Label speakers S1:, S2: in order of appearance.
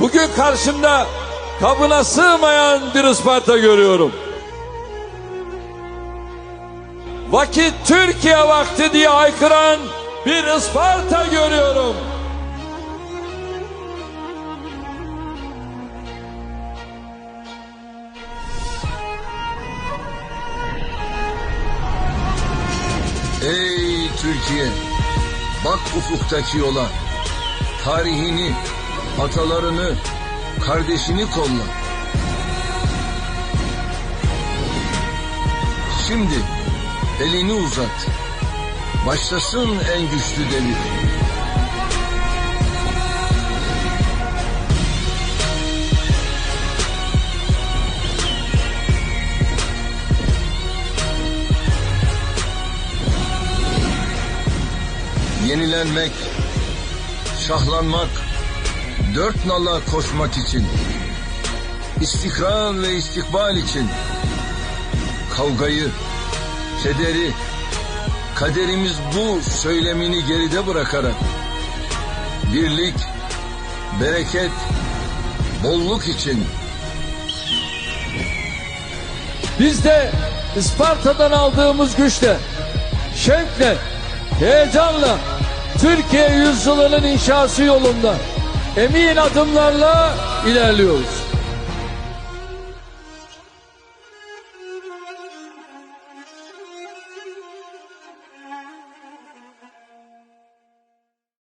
S1: Bugün karşımda kabına sığmayan bir Isparta görüyorum. Vakit Türkiye vakti diye haykıran bir Isparta görüyorum.
S2: Ey Türkiye! Bak ufuktaki yola. Tarihini, atalarını, kardeşini kolla. Şimdi elini uzat. Başlasın en güçlü devir. Yenilenmek, şahlanmak, dört nala koşmak için, istikrar ve istikbal için, kavgayı, kederi, kaderimiz bu söylemini geride bırakarak, birlik, bereket, bolluk için,
S1: Biz de Isparta'dan aldığımız güçle, şevkle, heyecanla Türkiye yüzyılının inşası yolunda emin adımlarla ilerliyoruz.